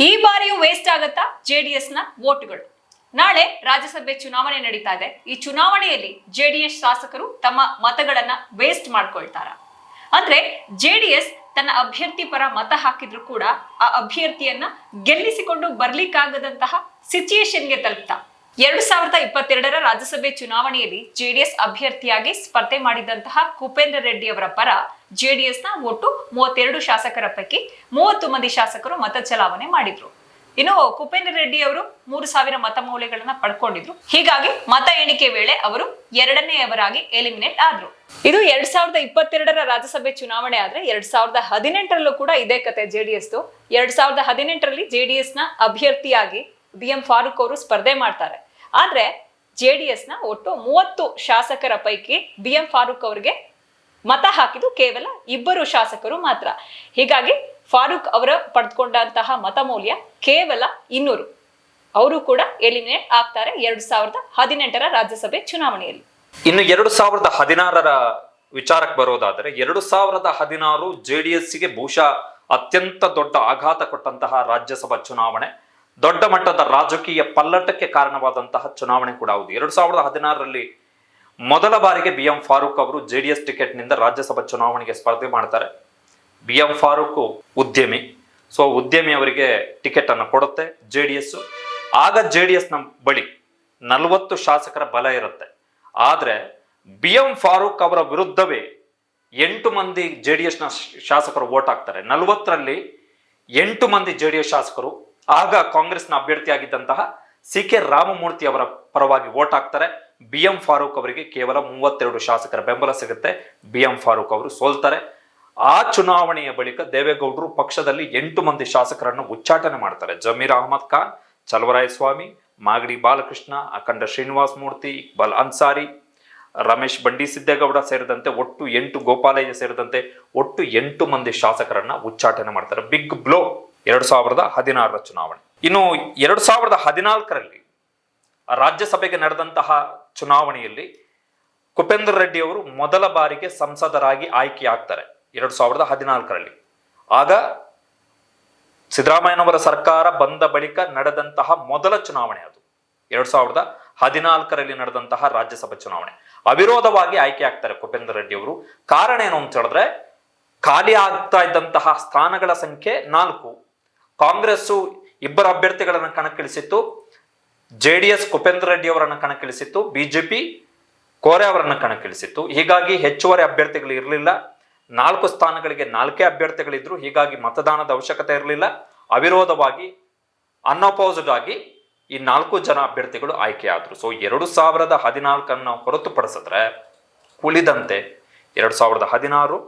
ಈ ಬಾರಿಯೂ ವೇಸ್ಟ್ ಆಗತ್ತಾ? ಜೆಡಿಎಸ್ನ ವೋಟ್ಗಳು. ನಾಳೆ ರಾಜ್ಯಸಭೆ ಚುನಾವಣೆ ನಡೀತಾ ಇದೆ. ಈ ಚುನಾವಣೆಯಲ್ಲಿ ಜೆಡಿಎಸ್ ಶಾಸಕರು ತಮ್ಮ ಮತಗಳನ್ನ ವೇಸ್ಟ್ ಮಾಡ್ಕೊಳ್ತಾರ. ಅಂದ್ರೆ ಜೆಡಿಎಸ್ ತನ್ನ ಅಭ್ಯರ್ಥಿ ಪರ ಮತ ಹಾಕಿದ್ರು ಕೂಡ ಆ ಅಭ್ಯರ್ಥಿಯನ್ನ ಗೆಲ್ಲಿಸಿಕೊಂಡು ಬರ್ಲಿಕ್ಕಾಗದಂತಹ ಸಿಚುಯೇಷನ್ಗೆ ತಲುಪ್ತಾ? ಎರಡು ಸಾವಿರದ ಇಪ್ಪತ್ತೆರಡರ ರಾಜ್ಯಸಭೆ ಚುನಾವಣೆಯಲ್ಲಿ ಜೆಡಿಎಸ್ ಅಭ್ಯರ್ಥಿಯಾಗಿ ಸ್ಪರ್ಧೆ ಮಾಡಿದಂತಹ ಕುಪೇಂದ್ರ ರೆಡ್ಡಿ ಅವರ ಪರ ಜೆಡಿಎಸ್ನ ಒಟ್ಟು ಮೂವತ್ತೆರಡು ಶಾಸಕರ ಪೈಕಿ ಮೂವತ್ತು ಮಂದಿ ಶಾಸಕರು ಮತ ಚಲಾವಣೆ ಮಾಡಿದ್ರು. ಇನ್ನು ಕುಪೇಂದ್ರ ರೆಡ್ಡಿ ಅವರು ಮೂರು ಸಾವಿರ ಮತ ಮೌಲ್ಯಗಳನ್ನ ಪಡ್ಕೊಂಡಿದ್ರು. ಹೀಗಾಗಿ ಮತ ಎಣಿಕೆ ವೇಳೆ ಅವರು ಎರಡನೆಯವರಾಗಿ ಎಲಿಮಿನೇಟ್ ಆದ್ರು. ಇದು ಎರಡ್ ಸಾವಿರದ ಇಪ್ಪತ್ತೆರಡರ ರಾಜ್ಯಸಭೆ ಚುನಾವಣೆ ಆದ್ರೆ ಎರಡ್ ಸಾವಿರದ ಹದಿನೆಂಟರಲ್ಲೂ ಕೂಡ ಇದೇ ಕತೆ ಜೆಡಿಎಸ್ ಎರಡ್ ಸಾವಿರದ ಹದಿನೆಂಟರಲ್ಲಿ ಜೆಡಿಎಸ್ನ ಅಭ್ಯರ್ಥಿಯಾಗಿ ಬಿ ಎಂ ಫಾರೂಕ್ ಅವರು ಸ್ಪರ್ಧೆ ಮಾಡ್ತಾರೆ. ಆದ್ರೆ ಜೆಡಿಎಸ್ನ ಒಟ್ಟು ಮೂವತ್ತು ಶಾಸಕರ ಪೈಕಿ ಬಿ ಎಂ ಫಾರೂಕ್ ಅವರಿಗೆ ಮತ ಹಾಕಿದ್ದು ಕೇವಲ ಇಬ್ಬರು ಶಾಸಕರು ಮಾತ್ರ. ಹೀಗಾಗಿ ಫಾರೂಕ್ ಅವರ ಪಡೆದುಕೊಂಡಂತಹ ಮತ ಮೌಲ್ಯ ಕೇವಲ ಇನ್ನೂರು. ಅವರು ಕೂಡ ಎಲಿಮಿನೇಟ್ ಆಗ್ತಾರೆ ಎರಡು ಸಾವಿರದ ಹದಿನೆಂಟರ ರಾಜ್ಯಸಭೆ ಚುನಾವಣೆಯಲ್ಲಿ. ಇನ್ನು ಎರಡು ಸಾವಿರದ ಹದಿನಾರರ ವಿಚಾರಕ್ಕೆ ಬರೋದಾದರೆ ಎರಡು ಸಾವಿರದ ಹದಿನಾರು ಜೆ ಡಿ ಬಹುಶಃ ಅತ್ಯಂತ ದೊಡ್ಡ ಆಘಾತ ಕೊಟ್ಟಂತಹ ರಾಜ್ಯಸಭಾ ಚುನಾವಣೆ. ದೊಡ್ಡ ಮಟ್ಟದ ರಾಜಕೀಯ ಪಲ್ಲಟಕ್ಕೆ ಕಾರಣವಾದಂತಹ ಚುನಾವಣೆ ಕೂಡ ಹೌದು. ಎರಡು ಸಾವಿರದ ಹದಿನಾರರಲ್ಲಿ ಮೊದಲ ಬಾರಿಗೆ ಬಿ ಎಂ ಫಾರೂಕ್ ಅವರು ಜೆ ಡಿ ಎಸ್ ಟಿಕೆಟ್ನಿಂದ ರಾಜ್ಯಸಭಾ ಚುನಾವಣೆಗೆ ಸ್ಪರ್ಧೆ ಮಾಡ್ತಾರೆ. ಬಿ ಎಂ ಫಾರೂಕ್ ಉದ್ಯಮಿ. ಸೊ, ಉದ್ಯಮಿ ಅವರಿಗೆ ಟಿಕೆಟ್ ಅನ್ನು ಕೊಡುತ್ತೆ ಜೆ ಡಿ ಎಸ್. ಆಗ ಜೆ ಡಿ ಎಸ್ನ ಬಳಿ ನಲವತ್ತು ಶಾಸಕರ ಬಲ ಇರುತ್ತೆ. ಆದರೆ ಬಿ ಎಂ ಫಾರೂಕ್ ಅವರ ವಿರುದ್ಧವೇ ಎಂಟು ಮಂದಿ ಜೆ ಡಿ ಎಸ್ನ ಶಾಸಕರು ವೋಟ್ ಹಾಕ್ತಾರೆ. ನಲವತ್ತರಲ್ಲಿ ಎಂಟು ಮಂದಿ ಜೆ ಡಿ ಎಸ್ ಶಾಸಕರು ಆಗ ಕಾಂಗ್ರೆಸ್ನ ಅಭ್ಯರ್ಥಿಯಾಗಿದ್ದಂತಹ ಸಿ ಕೆ ರಾಮಮೂರ್ತಿ ಅವರ ಪರವಾಗಿ ವೋಟ್ ಹಾಕ್ತಾರೆ. ಬಿ ಎಂ ಫಾರೂಕ್ ಅವರಿಗೆ ಕೇವಲ ಮೂವತ್ತೆರಡು ಶಾಸಕರ ಬೆಂಬಲ ಸಿಗುತ್ತೆ. ಬಿ ಎಂ ಫಾರೂಕ್ ಅವರು ಸೋಲ್ತಾರೆ. ಆ ಚುನಾವಣೆಯ ಬಳಿಕ ದೇವೇಗೌಡರು ಪಕ್ಷದಲ್ಲಿ ಎಂಟು ಮಂದಿ ಶಾಸಕರನ್ನು ಉಚ್ಚಾಟನೆ ಮಾಡ್ತಾರೆ. ಜಮೀರ್ ಅಹಮದ್ ಖಾನ್ ಚಲವರಾಯ ಸ್ವಾಮಿ ಮಾಗಡಿ ಬಾಲಕೃಷ್ಣ, ಅಖಂಡ ಶ್ರೀನಿವಾಸ ಮೂರ್ತಿ, ಇಕ್ಬಾಲ್ ಅನ್ಸಾರಿ, ರಮೇಶ್ ಬಂಡಿ ಸಿದ್ದೇಗೌಡ ಸೇರಿದಂತೆ ಒಟ್ಟು ಎಂಟು ಗೋಪಾಲಯ್ಯ ಸೇರಿದಂತೆ ಒಟ್ಟು ಎಂಟು ಮಂದಿ ಶಾಸಕರನ್ನ ಉಚ್ಚಾಟನೆ ಮಾಡ್ತಾರೆ. ಬಿಗ್ ಬ್ಲೋ ಎರಡ್ ಸಾವಿರದ ಹದಿನಾರರ ಚುನಾವಣೆ. ಇನ್ನು ಎರಡು ಸಾವಿರದ ಹದಿನಾಲ್ಕರಲ್ಲಿ ರಾಜ್ಯಸಭೆಗೆ ನಡೆದಂತಹ ಚುನಾವಣೆಯಲ್ಲಿ ಕುಪೇಂದ್ರ ರೆಡ್ಡಿ ಅವರು ಮೊದಲ ಬಾರಿಗೆ ಸಂಸದರಾಗಿ ಆಯ್ಕೆಯಾಗ್ತಾರೆ ಎರಡು ಸಾವಿರದ ಹದಿನಾಲ್ಕರಲ್ಲಿ. ಆಗ ಸಿದ್ದರಾಮಯ್ಯನವರ ಸರ್ಕಾರ ಬಂದ ಬಳಿಕ ನಡೆದಂತಹ ಮೊದಲ ಚುನಾವಣೆ ಅದು. ಎರಡ್ ಸಾವಿರದ ಹದಿನಾಲ್ಕರಲ್ಲಿ ನಡೆದಂತಹ ರಾಜ್ಯಸಭೆ ಚುನಾವಣೆ. ಅವಿರೋಧವಾಗಿ ಆಯ್ಕೆ ಆಗ್ತಾರೆ ಕುಪೇಂದ್ರ ರೆಡ್ಡಿ ಅವರು. ಕಾರಣ ಏನು ಅಂತ ಹೇಳಿದ್ರೆ, ಖಾಲಿ ಆಗ್ತಾ ಇದ್ದಂತಹ ಸ್ಥಾನಗಳ ಸಂಖ್ಯೆ ನಾಲ್ಕು. ಕಾಂಗ್ರೆಸ್ಸು ಇಬ್ಬರು ಅಭ್ಯರ್ಥಿಗಳನ್ನು ಕಣಕ್ಕಿಳಿಸಿತ್ತು. J D S Kupendra Reddy ಅವರನ್ನು ಕಣಕ್ಕಿಳಿಸಿತ್ತು. ಬಿಜೆಪಿ ಕೋರೆ ಅವರನ್ನು ಕಣಕ್ಕಿಳಿಸಿತ್ತು. ಹೀಗಾಗಿ ಹೆಚ್ಚುವರಿ ಅಭ್ಯರ್ಥಿಗಳು ಇರಲಿಲ್ಲ. ನಾಲ್ಕು ಸ್ಥಾನಗಳಿಗೆ ನಾಲ್ಕೇ ಅಭ್ಯರ್ಥಿಗಳಿದ್ರು. ಹೀಗಾಗಿ ಮತದಾನದ ಅವಶ್ಯಕತೆ ಇರಲಿಲ್ಲ. ಅವಿರೋಧವಾಗಿ ಅನ್ಅಪೋಸ್ಡ್ ಆಗಿ ಈ ನಾಲ್ಕು ಜನ ಅಭ್ಯರ್ಥಿಗಳು ಆಯ್ಕೆಯಾದರು. ಸೊ ಎರಡು ಸಾವಿರದ ಹದಿನಾಲ್ಕನ್ನು ಹೊರತುಪಡಿಸಿದ್ರೆ ಉಳಿದಂತೆ ಎರಡು ಸಾವಿರದ ಹದಿನಾರು,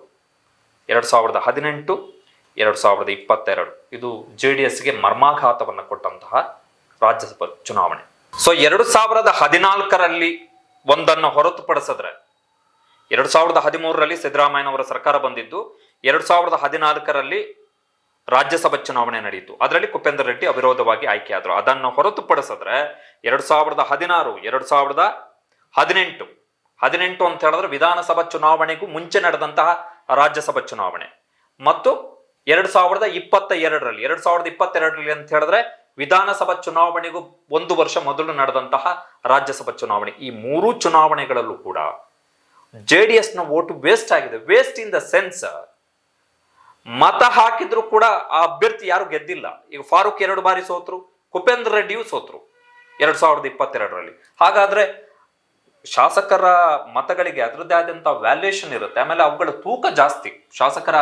ಎರಡು ಸಾವಿರದ ಹದಿನೆಂಟು ಎರಡು ಸಾವಿರದ ಇಪ್ಪತ್ತೆರಡು. ಇದು ಜೆ ಡಿ ಎಸ್ಗೆ ಮರ್ಮಾಘಾತವನ್ನು ಕೊಟ್ಟಂತಹ ರಾಜ್ಯಸಭಾ ಚುನಾವಣೆ. ಸೊ ಎರಡು ಸಾವಿರದ ಹದಿನಾಲ್ಕರಲ್ಲಿ ಒಂದನ್ನು ಹೊರತುಪಡಿಸಿದ್ರೆ, ಎರಡು ಸಾವಿರದ ಹದಿಮೂರರಲ್ಲಿ ಸಿದ್ದರಾಮಯ್ಯನವರ ಸರ್ಕಾರ ಬಂದಿದ್ದು, ಎರಡು ಸಾವಿರದ ಹದಿನಾಲ್ಕರಲ್ಲಿ ರಾಜ್ಯಸಭಾ ಚುನಾವಣೆ ನಡೆಯಿತು. ಅದರಲ್ಲಿ ಕುಪೇಂದ್ರ ರೆಡ್ಡಿ ಅವಿರೋಧವಾಗಿ ಆಯ್ಕೆಯಾದರು. ಅದನ್ನು ಹೊರತುಪಡಿಸಿದ್ರೆ, ಎರಡು ಸಾವಿರದ ಹದಿನಾರು, ಎರಡು ಸಾವಿರದ ಹದಿನೆಂಟು ಹದಿನೆಂಟು ಅಂತ ಹೇಳಿದ್ರೆ ವಿಧಾನಸಭಾ ಚುನಾವಣೆಗೂ ಮುಂಚೆ ನಡೆದಂತಹ ರಾಜ್ಯಸಭಾ ಚುನಾವಣೆ. ಮತ್ತು ಎರಡು ಸಾವಿರದ ಇಪ್ಪತ್ತ ಎರಡರಲ್ಲಿ ಎರಡ್ ಸಾವಿರದ ಇಪ್ಪತ್ತೆರಡರಲ್ಲಿ ಅಂತ ಹೇಳಿದ್ರೆ ವಿಧಾನಸಭಾ ಚುನಾವಣೆಗೂ ಒಂದು ವರ್ಷ ಮೊದಲು ನಡೆದಂತಹ ರಾಜ್ಯಸಭಾ ಚುನಾವಣೆ. ಈ ಮೂರು ಚುನಾವಣೆಗಳಲ್ಲೂ ಕೂಡ ಜೆ ಡಿ ಎಸ್ನ ಓಟು ವೇಸ್ಟ್ ಆಗಿದೆ. ವೇಸ್ಟ್ ಇನ್ ದ ಸೆನ್ಸ್ ಮತ ಹಾಕಿದ್ರು ಕೂಡ ಆ ಅಭ್ಯರ್ಥಿ ಯಾರು ಗೆದ್ದಿಲ್ಲ. ಈಗ ಫಾರೂಕ್ ಎರಡು ಬಾರಿ ಸೋತ್ರು, ಕುಪೇಂದ್ರ ರೆಡ್ಡಿಯು ಸೋತ್ರು ಎರಡ್ ಸಾವಿರದ ಇಪ್ಪತ್ತೆರಡರಲ್ಲಿ. ಹಾಗಾದ್ರೆ ಶಾಸಕರ ಮತಗಳಿಗೆ ಅದರದ್ದೇ ಆದಂತ ವ್ಯಾಲ್ಯೂಯೇಷನ್ ಇರುತ್ತೆ. ಆಮೇಲೆ ಅವುಗಳ ತೂಕ ಜಾಸ್ತಿ. ಶಾಸಕರ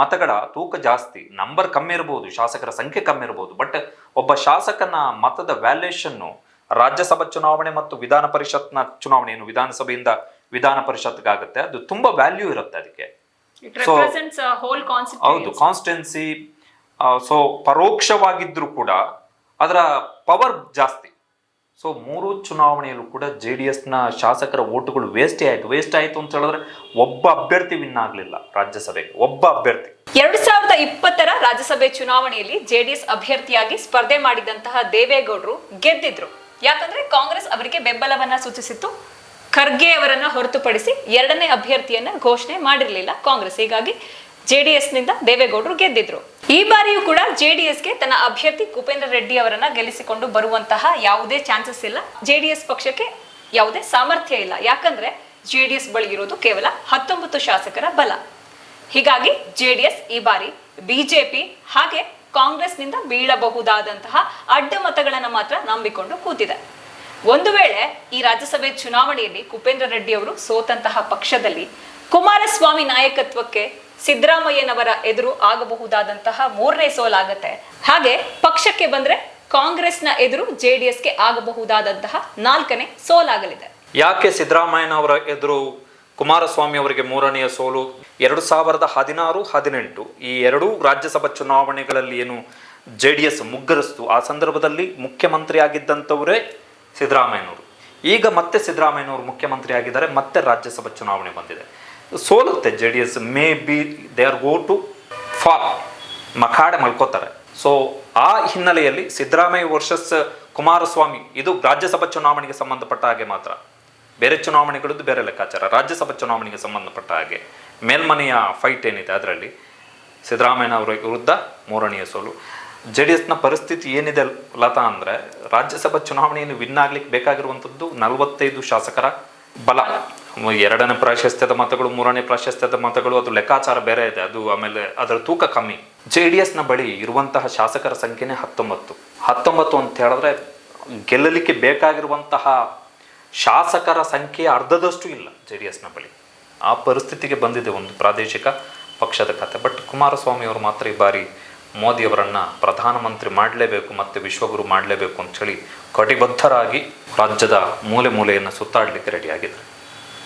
ಮತಗಳ ತೂಕ ಜಾಸ್ತಿ. ನಂಬರ್ ಕಮ್ಮಿ ಇರಬಹುದು ಶಾಸಕರ ಸಂಖ್ಯೆ ಕಮ್ಮಿ ಇರಬಹುದು ಬಟ್ ಒಬ್ಬ ಶಾಸಕನ ಮತದ ವ್ಯಾಲ್ಯೂಯೇಷನ್ನು ರಾಜ್ಯಸಭಾ ಚುನಾವಣೆ ಮತ್ತು ವಿಧಾನ ಪರಿಷತ್ನ ಚುನಾವಣೆ ಏನು ವಿಧಾನಸಭೆಯಿಂದ ವಿಧಾನ ಪರಿಷತ್ಗಾಗುತ್ತೆ. ಅದು ತುಂಬಾ ವ್ಯಾಲ್ಯೂ ಇರುತ್ತೆ ಅದಕ್ಕೆ. ಹೌದು ಕಾನ್ಸ್ಟೆನ್ಸಿ ಸೊ ಪರೋಕ್ಷವಾಗಿದ್ರು ಕೂಡ ಅದರ ಪವರ್ ಜಾಸ್ತಿ. ಸೊ ಮೂರು ಚುನಾವಣೆಯಲ್ಲೂ ಕೂಡ ಜೆ ಡಿ ಎಸ್ನ ಶಾಸಕರ ಓಟುಗಳು ವೇಸ್ಟೇ ಆಯಿತು. ವೇಸ್ಟ್ ಆಯಿತು ಅಂತ ಹೇಳಿದ್ರೆ ಒಬ್ಬ ಅಭ್ಯರ್ಥಿ ವಿನ್ ಆಗಲಿಲ್ಲ ರಾಜ್ಯಸಭೆಗೆ. ಒಬ್ಬ ಅಭ್ಯರ್ಥಿ. ಎರಡು ಸಾವಿರದ ಇಪ್ಪತ್ತರ ರಾಜ್ಯಸಭೆ ಚುನಾವಣೆಯಲ್ಲಿ ಜೆಡಿಎಸ್ ಅಭ್ಯರ್ಥಿಯಾಗಿ ಸ್ಪರ್ಧೆ ಮಾಡಿದಂತಹ ದೇವೇಗೌಡರು ಗೆದ್ದಿದ್ರು. ಯಾಕಂದ್ರೆ ಕಾಂಗ್ರೆಸ್ ಅವರಿಗೆ ಬೆಂಬಲವನ್ನ ಸೂಚಿಸಿತ್ತು. ಖರ್ಗೆ ಅವರನ್ನ ಹೊರತುಪಡಿಸಿ ಎರಡನೇ ಅಭ್ಯರ್ಥಿಯನ್ನ ಘೋಷಣೆ ಮಾಡಿರಲಿಲ್ಲ ಕಾಂಗ್ರೆಸ್. ಹೀಗಾಗಿ ಜೆಡಿಎಸ್ನಿಂದ ದೇವೇಗೌಡರು ಗೆದ್ದಿದ್ರು. ಈ ಬಾರಿಯೂ ಕೂಡ ಜೆಡಿಎಸ್ಗೆ ತನ್ನ ಅಭ್ಯರ್ಥಿ ಕುಪೇಂದ್ರ ರೆಡ್ಡಿ ಅವರನ್ನ ಗೆಲ್ಲಿಸಿಕೊಂಡು ಬರುವಂತಹ ಯಾವುದೇ ಚಾನ್ಸಸ್ ಇಲ್ಲ. ಜೆಡಿಎಸ್ ಪಕ್ಷಕ್ಕೆ ಯಾವುದೇ ಸಾಮರ್ಥ್ಯ ಇಲ್ಲ. ಯಾಕಂದ್ರೆ ಜೆಡಿಎಸ್ ಬಳಿ ಇರೋದು ಕೇವಲ ಹತ್ತೊಂಬತ್ತು ಶಾಸಕರ ಬಲ. ಹೀಗಾಗಿ ಜೆಡಿಎಸ್ ಈ ಬಾರಿ ಬಿಜೆಪಿ ಹಾಗೆ ಕಾಂಗ್ರೆಸ್ನಿಂದ ಬೀಳಬಹುದಾದಂತಹ ಅಡ್ಡ ಮತಗಳನ್ನು ಮಾತ್ರ ನಂಬಿಕೊಂಡು ಕೂತಿದೆ. ಒಂದು ವೇಳೆ ಈ ರಾಜ್ಯಸಭೆ ಚುನಾವಣೆಯಲ್ಲಿ ಕುಪೇಂದ್ರ ರೆಡ್ಡಿ ಅವರು ಸೋತಂತಹ ಪಕ್ಷದಲ್ಲಿ ಕುಮಾರಸ್ವಾಮಿ ನಾಯಕತ್ವಕ್ಕೆ ಸಿದ್ದರಾಮಯ್ಯನವರ ಎದುರು ಆಗಬಹುದಾದಂತಹ ಮೂರನೇ ಸೋಲಾಗತ್ತೆ. ಹಾಗೆ ಪಕ್ಷಕ್ಕೆ ಬಂದ್ರೆ ಕಾಂಗ್ರೆಸ್ನ ಎದುರು ಜೆಡಿಎಸ್ಗೆ ಆಗಬಹುದಾದಂತಹ ನಾಲ್ಕನೇ ಸೋಲಾಗಲಿದೆ. ಯಾಕೆ ಸಿದ್ದರಾಮಯ್ಯನವರ ಎದುರು ಕುಮಾರಸ್ವಾಮಿ ಅವರಿಗೆ ಮೂರನೆಯ ಸೋಲು? ಎರಡು ಸಾವಿರದ ಹದಿನಾರು, ಹದಿನೆಂಟು ಈ ಎರಡೂ ರಾಜ್ಯಸಭಾ ಚುನಾವಣೆಗಳಲ್ಲಿ ಏನು ಜೆ ಡಿ ಎಸ್ ಮುಗ್ಗರಿಸ್ತು, ಆ ಸಂದರ್ಭದಲ್ಲಿ ಮುಖ್ಯಮಂತ್ರಿ ಆಗಿದ್ದಂಥವರೇ ಸಿದ್ದರಾಮಯ್ಯನವರು. ಈಗ ಮತ್ತೆ ಸಿದ್ದರಾಮಯ್ಯನವರು ಮುಖ್ಯಮಂತ್ರಿ ಆಗಿದ್ದಾರೆ ಮತ್ತೆ ರಾಜ್ಯಸಭಾ ಚುನಾವಣೆ ಬಂದಿದೆ. ಸೋಲುತ್ತೆ J D S maybe they are go to fall ಮಖಾಡೆ ಮಲ್ಕೋತಾರೆ. ಸೊ ಆ ಹಿನ್ನೆಲೆಯಲ್ಲಿ ಸಿದ್ದರಾಮಯ್ಯ ವರ್ಸಸ್ ಕುಮಾರಸ್ವಾಮಿ, ಇದು ರಾಜ್ಯಸಭಾ ಚುನಾವಣೆಗೆ ಸಂಬಂಧಪಟ್ಟ ಹಾಗೆ ಮಾತ್ರ. ಬೇರೆ ಚುನಾವಣೆಗಳದ್ದು ಬೇರೆ ಲೆಕ್ಕಾಚಾರ. ರಾಜ್ಯಸಭಾ ಚುನಾವಣೆಗೆ ಸಂಬಂಧಪಟ್ಟ ಹಾಗೆ. ಮೇಲ್ಮನೆಯ ಫೈಟ್ ಏನಿದೆ ಅದರಲ್ಲಿ? ಸಿದ್ದರಾಮಯ್ಯನವರ ವಿರುದ್ಧ ಮೂರನೆಯ ಸೋಲು. ಜೆ ಡಿ ಎಸ್ನ ಪರಿಸ್ಥಿತಿ ಏನಿದೆ ಲತಾ ಅಂದರೆ, ರಾಜ್ಯಸಭಾ ಚುನಾವಣೆಯನ್ನು ವಿನ್ ಆಗ್ಲಿಕ್ಕೆ ಬೇಕಾಗಿರುವಂಥದ್ದು ನಲವತ್ತೈದು ಶಾಸಕರ ಬಲ. ಎರಡನೇ ಪ್ರಾಶಸ್ತ್ಯದ ಮತಗಳು, ಮೂರನೇ ಪ್ರಾಶಸ್ತ್ಯದ ಮತಗಳು, ಅದು ಲೆಕ್ಕಾಚಾರ ಬೇರೆ ಇದೆ. ಅದು ಆಮೇಲೆ ಅದರ ತೂಕ ಕಮ್ಮಿ. ಜೆ ಡಿ ಎಸ್ನ ಬಳಿ ಇರುವಂತಹ ಶಾಸಕರ ಸಂಖ್ಯೆನೇ ಹತ್ತೊಂಬತ್ತು. ಹತ್ತೊಂಬತ್ತು ಅಂತ ಹೇಳಿದ್ರೆ ಗೆಲ್ಲಲಿಕ್ಕೆ ಬೇಕಾಗಿರುವಂತಹ ಶಾಸಕರ ಸಂಖ್ಯೆ ಅರ್ಧದಷ್ಟು ಇಲ್ಲ ಜೆ ಡಿ ಎಸ್ನ ಬಳಿ. ಆ ಪರಿಸ್ಥಿತಿಗೆ ಬಂದಿದೆ ಒಂದು ಪ್ರಾದೇಶಿಕ ಪಕ್ಷದ ಕತೆ. ಬಟ್ ಕುಮಾರಸ್ವಾಮಿ ಅವರು ಮಾತ್ರ ಈ ಬಾರಿ ಮೋದಿಯವರನ್ನು ಪ್ರಧಾನಮಂತ್ರಿ ಮಾಡಲೇಬೇಕು, ಮತ್ತು ವಿಶ್ವಗುರು ಮಾಡಲೇಬೇಕು ಅಂತೇಳಿ ಕಟಿಬದ್ಧರಾಗಿ ರಾಜ್ಯದ ಮೂಲೆ ಮೂಲೆಯನ್ನು ಸುತ್ತಾಡಲಿಕ್ಕೆ ರೆಡಿಯಾಗಿದ್ದಾರೆ